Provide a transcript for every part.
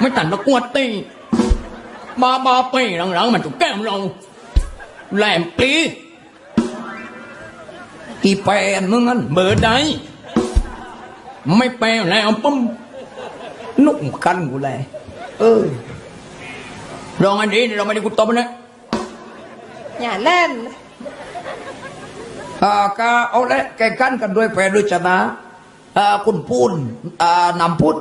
ไม่ตันประกวดตีบาบาไปหลังๆมันถูกแก้มเราแหลมปลีอีแปนมึงงั้นเบอร์ใดไม่แปลแล้วปุ๊มนุ่มกันกูเลยเออลองอันนี้เราไม่ได้กูตบนะอย่าเล่นอ่าก็เอาละแข่งขันกันด้วยแพ้ด้วยชนะอ่าคุณพูนอ่านำพุทธ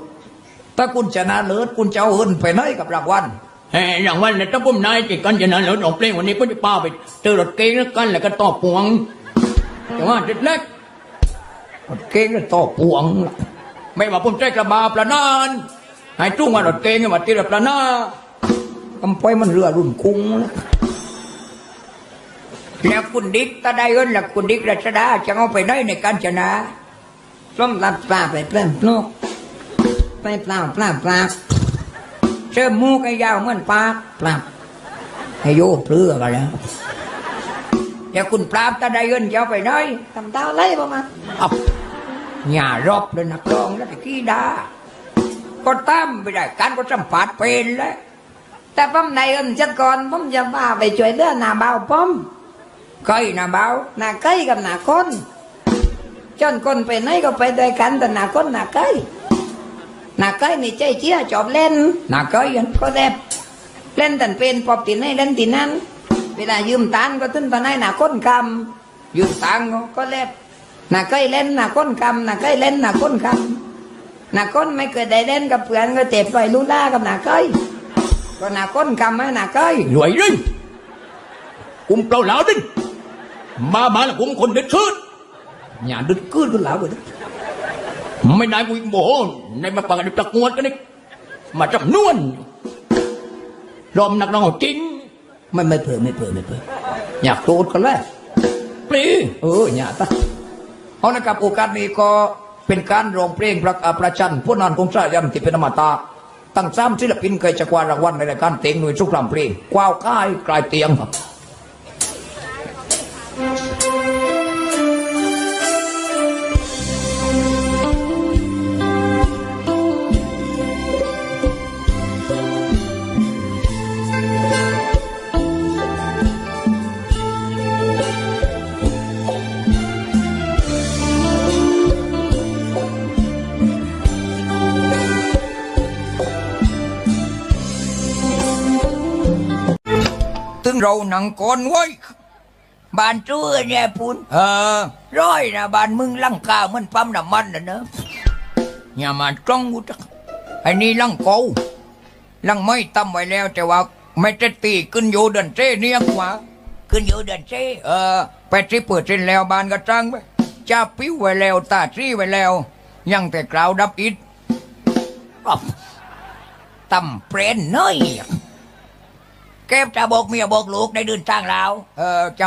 ถ้าคุณชนะเลิศคุณจะเอาเงินไปไหนกับรางวัลเฮ้รางวัลเนี่ยถ้าผมนายจิตกันชนะเลิศออกเพลงวันนี้ก็จะป้าไปเจอรถเก๋งแล้วกันแล้วก็ต่อปวงแต่ว่าเด็ดเล็กรถเก๋งแล้วต่อปวง ไม่ว่าผมใจกระบาประนานให้จุ้งว่ารถเก๋งมาตีรถประนากำไฟมันเรือรุ่นคุ้งนะแล้วคุณดิกถ้าได้เงินแล้วคุณดิกรัชดาจะเอาไปได้ในการชนะส้มรับปาไปเปล่นนก ไปเปล่าปลาปลาเชื่อมูกไอ้ยาวเหมือนปลาปลาให้โยเปลือกันแล้วแล้วคุณปราบถ้าได้เงินจะเอาไปได้ทำเต้าไล่ประมาณเอาอย่ารอบเลยนักร้องแล้วตะกี้ดาก็ตามไปได้การก็สัมผัสเป็นแล้วแต่ผมในเอินจัดก่อนผมจะพาไปช่วยเหลือหน้าเบาผมเคยนะเบาหน้าใกล้กับหน้าคนจนคนไปไหนก็ไปด้วยกันแต่หน้าคนหน้าใกล้ห น้าใกล้นี่ใจเชี่ยจอบเล่นหนาเคยกันก็แดบเล่นตันเป็นปอบตีนให้เล่นตีนั้น เวลายืมตันก็ถึงตอนให้หน้าคนคยืมตังค์ำก็แลบหน้าใกล้เล่นหน้าคนคำหน้าใกล้เล่นหน้าคนคำหน้าคนไม่เคยได้เล่นกับเพื่อนก็เจ็บไปลูล่ากับหน้าใกล้ก็หน้าคนคำให้หน้าใกล้รวยดิกุมเปล่าเหลาดิมาบ้านละกุมคนเด็ดชืดอย่าดึดกืดกันเหลาเลยนะ ไม่ได้กูอีกโมโหในมาปากกันตะกวดกันนี่มาจับนวลรอมนักร้องเอาจริงไม่ไม่เผื่อไม่เผื่อไม่เผื่ออยากโกรธกันแล้วปรีเอออย่าตะเอาละครับโอกาสนี้ก็เป็นการร้องเพลงประอ่าประชันผู้นานคงสายันที่เป็นอมตะตั้งสามศิลปินเคยจะกวาดรางวัลในรายการเตียงหน่วยสุขรำเพลงกว้าวก้ายกลายเตียงครับ เราหนังก่อนไว้บ้านเจื้อเนี่ยพูนเออ ร้อยนะบ้านมึงลังกาเหมันปั๊มน้ำมันนะเนอะอย่ามาจ้องกูจักไอ้นี่ลังเกาลังไม่ตั้มไว้แล้ว แต่ว่าไม่จะตีขึ้นอยู่เดินเจ้เนี่ยกว่าขึ้นอยู่เดินเจ้เออไปที่เปิดเส้นแล้วบ้านก็จ้างไปจ้าปิ้วไว้แล้วตาทรีไว้แล้ว ยังแต่กล่าวดับอิดอ๊อบตั้มเปรนน้อย เก็บจะบอกเมียบอกลูกในเดินทางแล้วเออจะ